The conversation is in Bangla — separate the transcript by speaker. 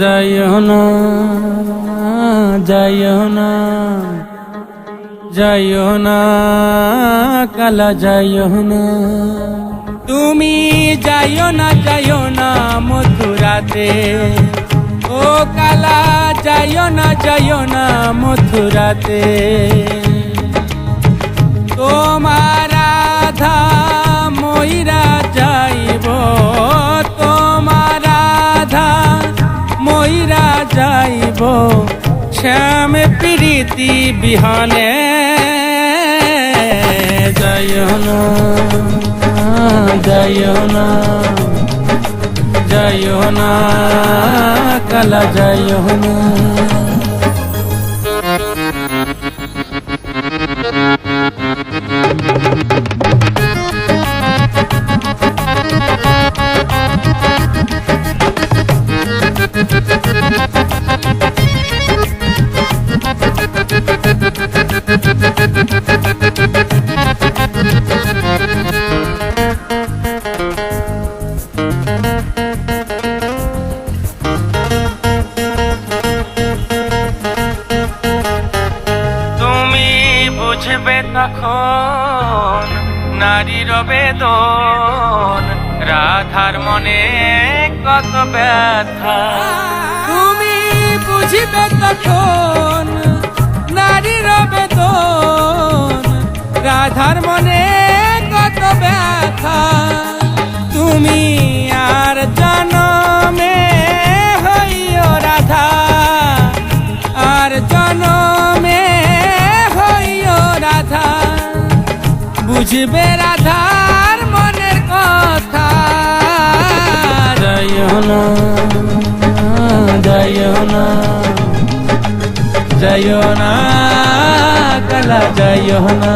Speaker 1: যাইও না যাইও না যাইও না, কালা যাইও না। তুমি যাইও না যাইও না মথুরাতে। ও কালা, যাইও না যাইও না মথুরাতে। তোমার যাইব। শ্যাম প্রীতি বিহনে যাইও না যাইও না যাইও না কালা যাইও না। বুঝবে তখন নারীর বেদন রাধার মনে কত ব্যথা। তুমি বুঝবে তখন বুঝবে রাধার মনের কথা। যাইও না যাইও না যাইও না কালা যাইও না।